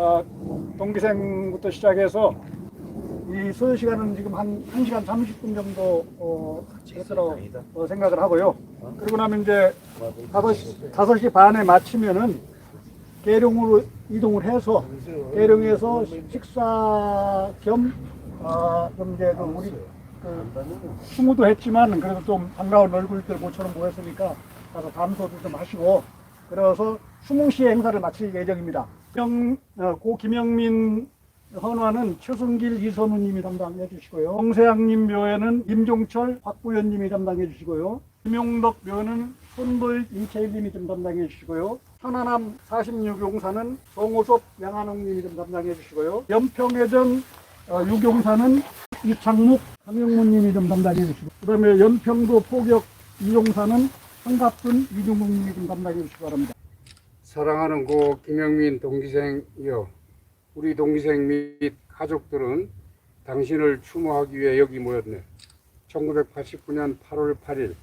어, 동기생부터 시작해서 이 소요 시간은 지금 한 1시간 30분 정도 어, 했다고 어, 생각을 하고요. 그리고 나면 이제 5시, 5시 반에 마치면은 계룡으로 이동을 해서 계룡에서 식사 겸 어, 좀 이제 그 우리 그 추무도 했지만 그래도 좀 반가운 얼굴들 모처럼 모였으니까 가서 담소도 좀 하시고 그래서 수뭉시의 행사를 마칠 예정입니다. 김영, 어, 고 김영민 헌화는 최승길 이선우님이 담당해 주시고요. 홍세양님 묘에는 임종철 박부현님이 담당해 주시고요. 김용덕 묘는 손도일 임채일님이 좀 담당해 주시고요. 천안함 46용사는 송호섭 양한홍님이 좀 담당해 주시고요. 연평해전 어, 유경사는 이창묵 강영문님이 좀 담당해 주시고 그다음에 연평도 포격 이용사는 한갑순 이중국님이 좀 담당해 주시기 바랍니다. 사랑하는 고 김영민 동기생이여 우리 동기생 및 가족들은 당신을 추모하기 위해 여기 모였네. 1989년 8월 8일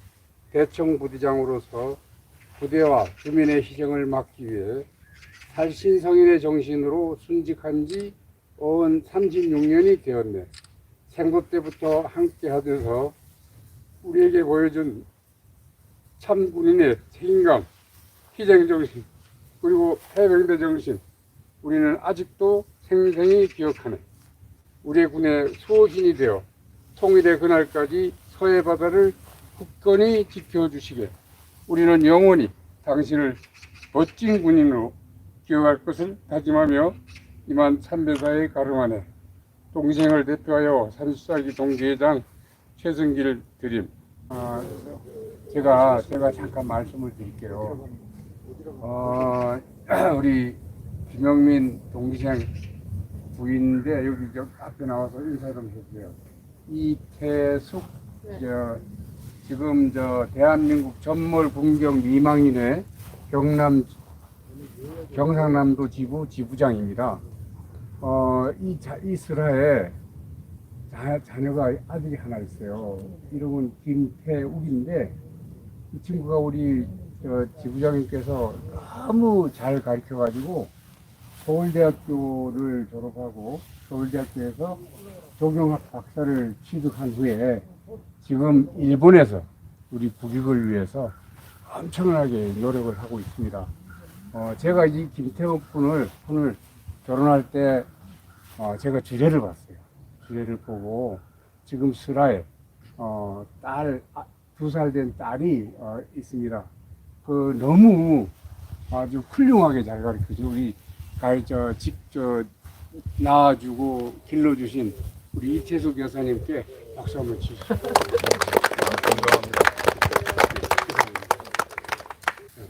대청 부대장으로서 부대와 주민의 희생을 막기 위해 살신성인의 정신으로 순직한 지 어언 36년이 되었네. 생도 때부터 함께 하면서 우리에게 보여준 참 군인의 책임감 희생정신 그리고 해병대 정신 우리는 아직도 생생히 기억하네 우리의 군의 수호신이 되어 통일의 그날까지 서해 바다를 굳건히 지켜주시게 우리는 영원히 당신을 멋진 군인으로 기억할 것을 다짐하며 이만 참배사에 가름하네 동생을 대표하여 34기 동계회장 최승길 드림 아, 제가 제가 잠깐 말씀을 드릴게요. 어, 우리 김영민 동기생 부인인데 여기 저 앞에 나와서 인사 좀 해주세요. 이태숙 저 지금 저 대한민국 전몰 군경 미망인회 경남 경상남도 지부 지부장입니다. 어, 이, 자, 이 슬하에 자, 자녀가 아들이 하나 있어요. 이름은 김태욱인데 이 친구가 우리 저 지부장님께서 너무 잘 가르쳐가지고 서울대학교를 졸업하고 서울대학교에서 조경학 박사를 취득한 후에 지금 일본에서 우리 국익을 위해서 엄청나게 노력을 하고 있습니다. 어, 제가 이 김태욱 분을 분을 결혼할 때 어, 제가 주례를 봤어요. 주례를 보고 지금 슬하에 어, 딸, 두 살 된 딸이 어, 있습니다. 그 너무 아주 훌륭하게 잘 가르쳐줘. 우리 가르쳐 직접 낳아주고 길러주신 우리 이태숙 여사님께 박수 한번 치시죠.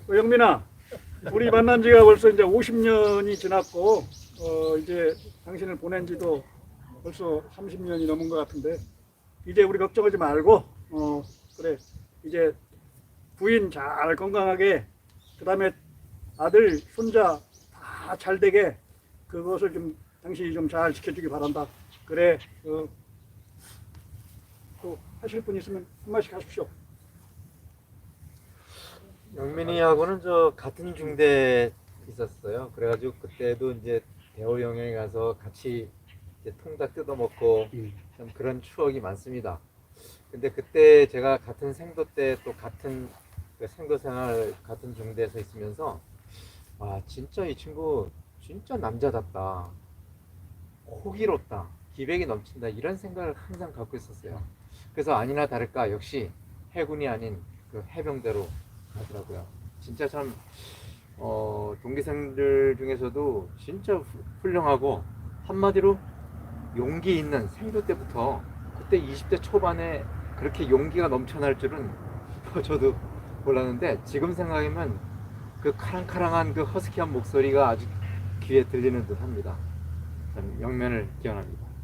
어, 영민아, 우리 만난 지가 벌써 이제 50년이 지났고, 어, 이제 당신을 보낸 지도 벌써 30년이 넘은 것 같은데, 이제 우리 걱정하지 말고, 어, 그래, 이제 부인 잘 건강하게, 그 다음에 아들, 손자 다 잘 되게, 그것을 좀 당신이 좀 잘 지켜주기 바란다. 그래, 어, 또 하실 분 있으면 한 말씩 하십시오. 영민이하고는 저 같은 중대 있었어요. 그래가지고 그때도 이제 대호 영역에 가서 같이 통닭 뜯어먹고 음. 참 그런 추억이 많습니다. 근데 그때 제가 같은 생도 때 또 같은 그 생도 생활 같은 중대에서 있으면서 아 진짜 이 친구 진짜 남자답다. 호기롭다. 기백이 넘친다. 이런 생각을 항상 갖고 있었어요. 그래서 아니나 다를까 역시 해군이 아닌 그 해병대로 하더라고요. 진짜 참 어, 동기생들 중에서도 진짜 후- 훌륭하고 한마디로 용기 있는 생도 때부터 그때 20대 초반에 그렇게 용기가 넘쳐날 줄은 저도 몰랐는데 지금 생각하면 그 카랑카랑한 그 허스키한 목소리가 아주 귀에 들리는 듯합니다. 참 영면을 기원합니다.